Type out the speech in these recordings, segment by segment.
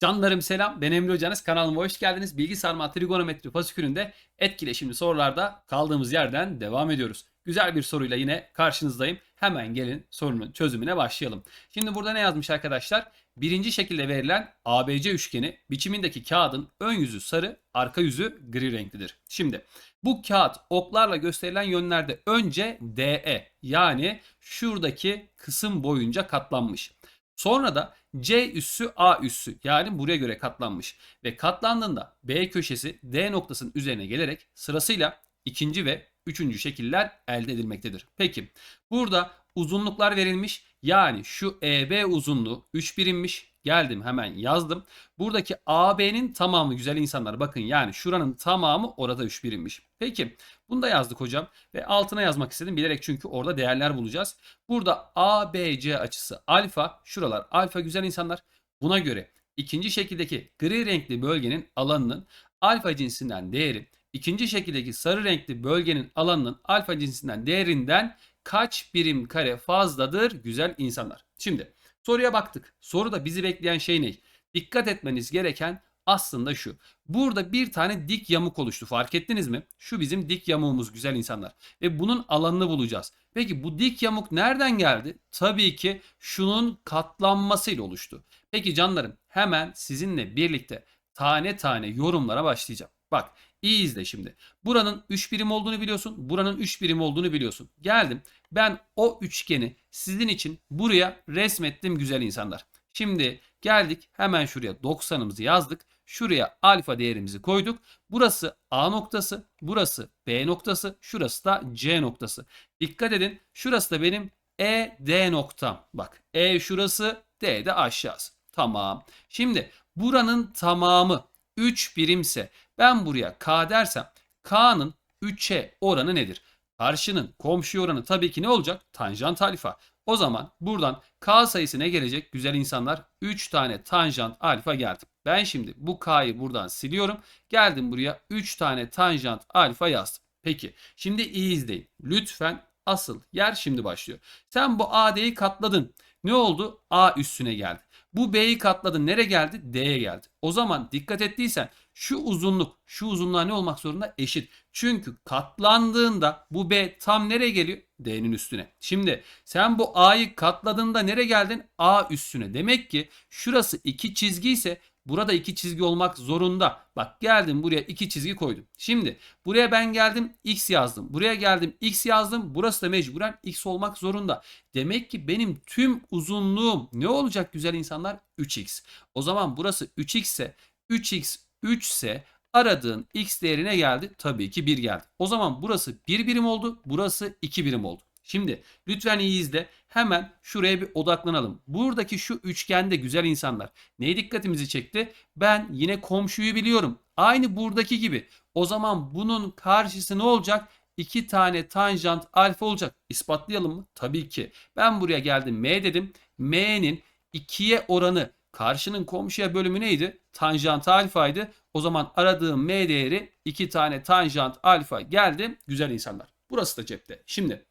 Canlarım selam. Ben Emre Hocanız. Kanalıma hoş geldiniz. Bilgi sarma trigonometri fasikülünde etkileşimli sorularda kaldığımız yerden devam ediyoruz. Güzel bir soruyla yine karşınızdayım. Hemen gelin sorunun çözümüne başlayalım. Şimdi burada ne yazmış arkadaşlar? Birinci şekilde verilen ABC üçgeni biçimindeki kağıdın ön yüzü sarı, arka yüzü gri renklidir. Şimdi bu kağıt oklarla gösterilen yönlerde önce DE yani şuradaki kısım boyunca katlanmış. Sonra da C üssü A üssü yani buraya göre katlanmış ve katlandığında B köşesi D noktasının üzerine gelerek sırasıyla ikinci ve üçüncü şekiller elde edilmektedir. Peki burada uzunluklar verilmiş yani şu EB uzunluğu 3 birimmiş. Geldim hemen yazdım. Buradaki AB'nin tamamı güzel insanlar bakın yani şuranın tamamı orada 3 birimmiş. Peki bunu da yazdık hocam ve altına yazmak istedim bilerek çünkü orada değerler bulacağız. Burada ABC açısı alfa şuralar alfa güzel insanlar. Buna göre ikinci şekildeki gri renkli bölgenin alanının alfa cinsinden değeri ikinci şekildeki sarı renkli bölgenin alanının alfa cinsinden değerinden kaç birim kare fazladır güzel insanlar. Şimdi soruya baktık. Soruda bizi bekleyen şey ne? Dikkat etmeniz gereken aslında şu. Burada bir tane dik yamuk oluştu. Fark ettiniz mi? Şu bizim dik yamuğumuz güzel insanlar. Ve bunun alanını bulacağız. Peki bu dik yamuk nereden geldi? Tabii ki şunun katlanmasıyla oluştu. Peki canlarım hemen sizinle birlikte tane tane yorumlara başlayacağım. Bak iyi izle şimdi. Buranın 3 birim olduğunu biliyorsun. Buranın 3 birim olduğunu biliyorsun. Geldim. Ben o üçgeni sizin için buraya resmettim güzel insanlar. Şimdi geldik hemen şuraya 90'ımızı yazdık. Şuraya alfa değerimizi koyduk. Burası A noktası, burası B noktası, şurası da C noktası. Dikkat edin şurası da benim E, D noktam. Bak E şurası, D de aşağısı. Tamam. Şimdi buranın tamamı 3 birimse ben buraya K dersem K'nın 3'e oranı nedir? Karşının komşu oranı tabii ki ne olacak? Tanjant alfa. O zaman buradan K sayısı ne gelecek? Güzel insanlar 3 tane tanjant alfa geldi. Ben şimdi bu K'yı buradan siliyorum. Geldim buraya 3 tane tanjant alfa yazdım. Peki şimdi iyi izleyin. Lütfen asıl yer şimdi başlıyor. Sen bu AD'yi katladın. Ne oldu? A üstüne geldi. Bu B'yi katladın. Nereye geldi? D'ye geldi. O zaman dikkat ettiysen şu uzunluk şu uzunluğa ne olmak zorunda? Eşit. Çünkü katlandığında bu B tam nereye geliyor? D'nin üstüne. Şimdi sen bu A'yı katladığında nereye geldin? A üstüne. Demek ki şurası iki çizgi ise burada iki çizgi olmak zorunda. Bak geldim buraya iki çizgi koydum. Şimdi buraya ben geldim x yazdım. Buraya geldim x yazdım. Burası da mecburen x olmak zorunda. Demek ki benim tüm uzunluğum ne olacak güzel insanlar? 3x. O zaman burası 3x ise 3x 3 ise aradığın x değerine geldi. Tabii ki 1 geldi. O zaman burası 1 birim oldu. Burası 2 birim oldu. Şimdi lütfen iyi izle. Hemen şuraya bir odaklanalım. Buradaki şu üçgende güzel insanlar. Neye dikkatimizi çekti? Ben yine komşuyu biliyorum. Aynı buradaki gibi. O zaman bunun karşısı ne olacak? İki tane tanjant alfa olacak. İspatlayalım mı? Tabii ki. Ben buraya geldim M dedim. M'nin 2'ye oranı karşının komşuya bölümü neydi? Tanjant alfaydı. O zaman aradığım M değeri 2 tane tanjant alfa geldi. Güzel insanlar. Burası da cepte. Şimdi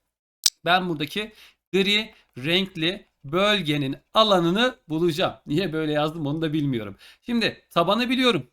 ben buradaki gri renkli bölgenin alanını bulacağım. Niye böyle yazdım onu da bilmiyorum. Şimdi tabanı biliyorum.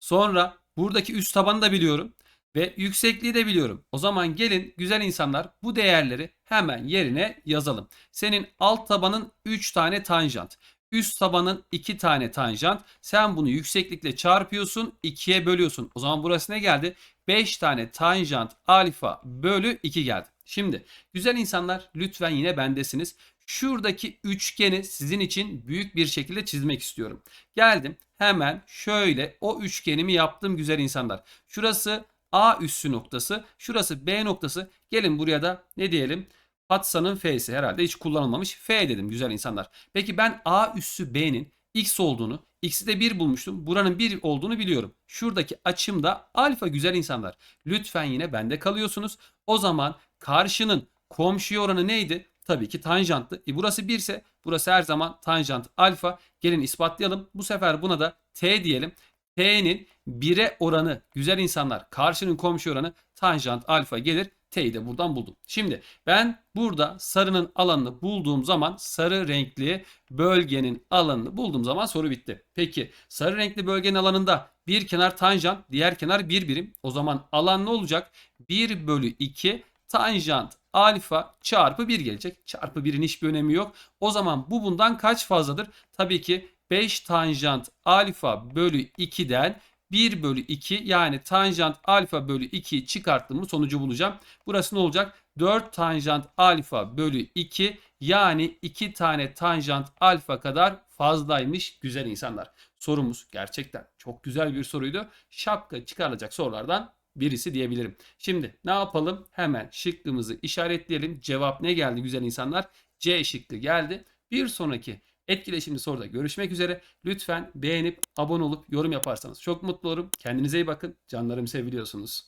Sonra buradaki üst tabanı da biliyorum. Ve yüksekliği de biliyorum. O zaman gelin güzel insanlar bu değerleri hemen yerine yazalım. Senin alt tabanın 3 tane tanjant. Üst tabanın 2 tane tanjant. Sen bunu yükseklikle çarpıyorsun 2'ye bölüyorsun. O zaman burası ne geldi? 5 tane tanjant alfa bölü 2 geldi. Şimdi güzel insanlar lütfen yine bendesiniz. Şuradaki üçgeni sizin için büyük bir şekilde çizmek istiyorum. Geldim hemen şöyle o üçgenimi yaptım güzel insanlar. Şurası A üssü noktası, şurası B noktası. Gelin buraya da ne diyelim? Patsa'nın F'si herhalde hiç kullanılmamış. F dedim güzel insanlar. Peki ben A üssü B'nin X olduğunu, X'i de 1 bulmuştum. Buranın 1 olduğunu biliyorum. Şuradaki açım da alfa güzel insanlar. Lütfen yine bende kalıyorsunuz. O zaman karşının komşuya oranı neydi? Tabii ki tanjanttı. E burası 1 ise burası her zaman tanjant alfa. Gelin ispatlayalım. Bu sefer buna da T diyelim. T'nin 1'e oranı güzel insanlar karşının komşu oranı tanjant alfa gelir. T'yi de buradan buldum. Şimdi ben burada sarının alanını bulduğum zaman sarı renkli bölgenin alanını bulduğum zaman soru bitti. Peki sarı renkli bölgenin alanında bir kenar tanjant diğer kenar bir birim. O zaman alan ne olacak? 1 bölü 2 tanjant alfa çarpı 1 gelecek. Çarpı 1'in hiçbir önemi yok. O zaman bu bundan kaç fazladır? Tabii ki 5 tanjant alfa bölü 2'den 1 bölü 2 yani tanjant alfa bölü 2'yi çıkarttığımız sonucu bulacağım. Burası ne olacak? 4 tanjant alfa bölü 2 yani 2 tane tanjant alfa kadar fazlaymış güzel insanlar. Sorumuz gerçekten çok güzel bir soruydu. Şapka çıkarılacak sorulardan birisi diyebilirim. Şimdi ne yapalım? Hemen şıkkımızı işaretleyelim. Cevap ne geldi güzel insanlar? C şıkkı geldi. Bir sonraki etkileşimli soruda görüşmek üzere. Lütfen beğenip abone olup yorum yaparsanız çok mutlu olurum. Kendinize iyi bakın. Canlarım seviliyorsunuz.